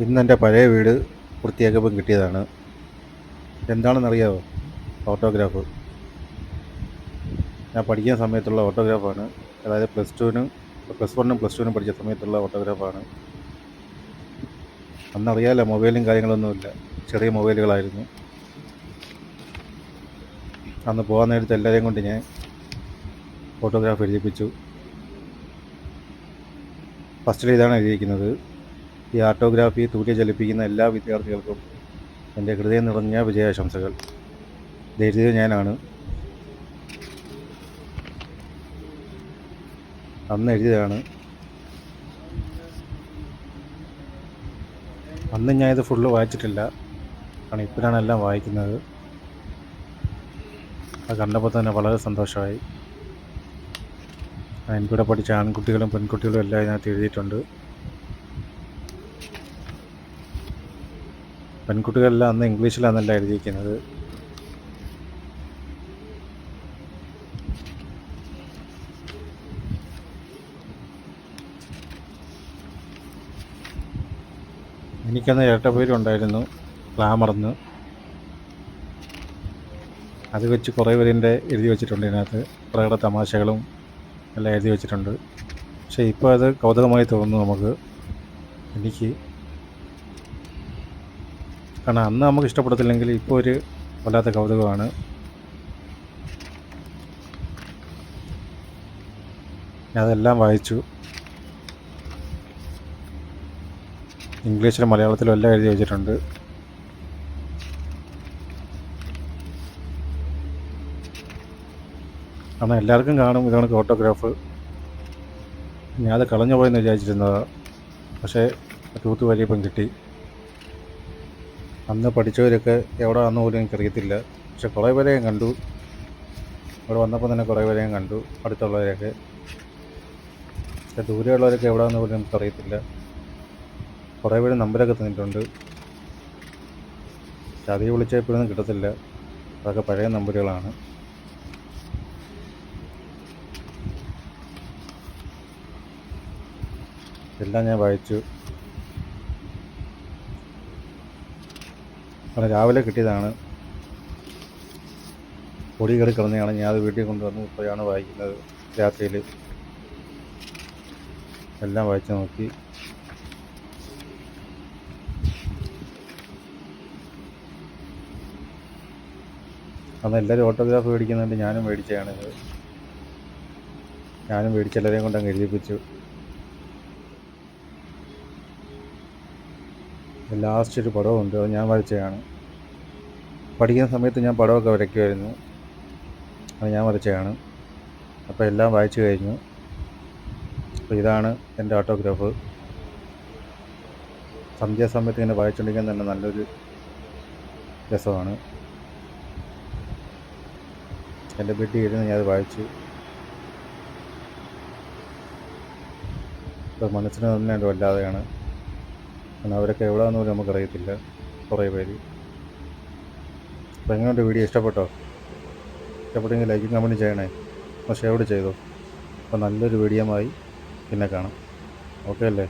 ഇന്ന് എന്റെ പഴയ വീട് വൃത്തിയാക്കിയപ്പം കിട്ടിയതാണ്. എന്താണെന്നറിയാമോ ഓട്ടോഗ്രാഫ്. ഞാൻ പഠിക്കുന്ന സമയത്തുള്ള ഓട്ടോഗ്രാഫാണ്. അതായത് പ്ലസ് ടുവിനും പ്ലസ് വണ്ണും പ്ലസ് ടുവിനും പഠിച്ച സമയത്തുള്ള ഓട്ടോഗ്രാഫാണ്. അന്നറിയാമല്ലോ മൊബൈലും കാര്യങ്ങളൊന്നുമില്ല. ചെറിയ മൊബൈലുകളായിരുന്നു. അന്ന് പോകാൻ നേരത്തെ എല്ലാവരെയും കൊണ്ട് ഞാൻ ഫോട്ടോഗ്രാഫ് എഴുതിപ്പിച്ചു. ഫസ്റ്റിൽ ഇതാണ് എഴുതിയിരിക്കുന്നത്. ഈ ആർട്ടോഗ്രാഫി തൂക്കി ചലിപ്പിക്കുന്ന എല്ലാ വിദ്യാർത്ഥികൾക്കും എന്റെ ഹൃദയം നിറഞ്ഞ വിജയാശംസകൾ. എഴുതിയത് ഞാനാണ്. അന്ന് എഴുതിയതാണ്. അന്ന് ഞാൻ ഇത് ഫുള്ള് വായിച്ചിട്ടില്ല. കാരണം ഇപ്പോഴാണ് എല്ലാം വായിക്കുന്നത്. അത് കണ്ടപ്പോൾ തന്നെ വളരെ സന്തോഷമായി. എന്റെ കൂടെ പഠിച്ച ആൺകുട്ടികളും പെൺകുട്ടികളും എല്ലാം ഇതിനകത്ത് എഴുതിയിട്ടുണ്ട്. പെൺകുട്ടികളെല്ലാം അന്ന് ഇംഗ്ലീഷിലാണെന്നല്ല എഴുതിയിരിക്കുന്നത്. എനിക്കന്ന് ഇരട്ട പേരുണ്ടായിരുന്നു ക്ലാമർന്ന് അത് വെച്ച് കുറേ പേരിന്റെ എഴുതി വെച്ചിട്ടുണ്ട് ഇതിനകത്ത്. കുറേയുടെ തമാശകളും എല്ലാം എഴുതി വെച്ചിട്ടുണ്ട്. പക്ഷേ ഇപ്പോൾ അത് കൗതുകമായി തോന്നുന്നു നമുക്ക്. എനിക്ക് കാരണം അന്ന് നമുക്ക് ഇഷ്ടപ്പെടത്തില്ലെങ്കിൽ ഇപ്പോൾ ഒരു വല്ലാത്ത കൗതുകമാണ്. അതെല്ലാം വായിച്ചു. ഇംഗ്ലീഷിലും മലയാളത്തിലും എല്ലാം എഴുതി വെച്ചിട്ടുണ്ട്. കാരണം എല്ലാവർക്കും കാണും ഇതാണ് ഓട്ടോഗ്രാഫ് ഞാൻ അത് കളഞ്ഞു പോയെന്ന് വിചാരിച്ചിരുന്നതാണ് പക്ഷേ തൂത്ത് വലിയപ്പം കിട്ടി അന്ന് പഠിച്ചവരൊക്കെ എവിടെ വന്നു പോലും എനിക്കറിയത്തില്ല. പക്ഷെ കുറേ പേരെ ഞാൻ കണ്ടു. ഇവിടെ വന്നപ്പോൾ തന്നെ കുറേ പേരെ ഞാൻ കണ്ടു. അടുത്തുള്ളവരെയൊക്കെ. പക്ഷെ ദൂരെയുള്ളവരൊക്കെ എവിടെ വന്നു പോലും എനിക്കറിയത്തില്ല. കുറേ പേര് നമ്പരൊക്കെ തന്നിട്ടുണ്ട്. പക്ഷെ അധികം വിളിച്ചാൽ ഇപ്പോഴൊന്നും കിട്ടത്തില്ല. അതൊക്കെ പഴയ നമ്പറുകളാണ്. എല്ലാം ഞാൻ വായിച്ചു. അത് രാവിലെ കിട്ടിയതാണ്. പൊടി കയറി കിടന്നതാണ് ഞാൻ അത് വീട്ടിൽ കൊണ്ടുവന്ന് ഇപ്പോഴാണ് വായിക്കുന്നത് രാത്രിയിൽ. എല്ലാം വായിച്ചു നോക്കി. അന്ന് എല്ലാവരും ഓട്ടോഗ്രാഫ് മേടിക്കുന്നുണ്ട് ഞാനും മേടിച്ചതാണിത് ഞാനും മേടിച്ച് എല്ലാവരെയും കൊണ്ട് അങ്ങ് എഴുതിപ്പിച്ചു. ലാസ്റ്റ് ഒരു പടമുണ്ട് അത് ഞാൻ വരച്ചതാണ്. പഠിക്കുന്ന സമയത്ത് ഞാൻ പടമൊക്കെ വരയ്ക്കുമായിരുന്നു. അത് ഞാൻ വരച്ചതാണ്. അപ്പോൾ എല്ലാം വായിച്ചു കഴിഞ്ഞു. അപ്പോൾ ഇതാണ് എന്റെ ഓട്ടോഗ്രാഫ് സന്ധ്യാസമയത്ത് ഇങ്ങനെ വായിച്ചുകൊണ്ടിരിക്കാൻ തന്നെ നല്ലൊരു രസമാണ്. എന്റെ വീട്ടിൽ ഇരുന്ന് ഞാനത് വായിച്ചു. ഇപ്പോൾ മനസ്സിന് തന്നെ വല്ലാതെയാണ്. കാരണം അവരൊക്കെ എവിടെയാന്ന് പോലും നമുക്കറിയത്തില്ല. കുറേ പേര്. അപ്പോൾ എങ്ങനെയുണ്ട് വീഡിയോ? ഇഷ്ടപ്പെട്ടോ? ഇഷ്ടപ്പെട്ടെങ്കിൽ ലൈക്കും കമന്റ് ചെയ്യണേ. അപ്പോൾ ഷെയർ ചെയ്തോ. അപ്പോൾ നല്ലൊരു വീഡിയോ ആയി പിന്നെ കാണാം. ഓക്കെ അല്ലേ?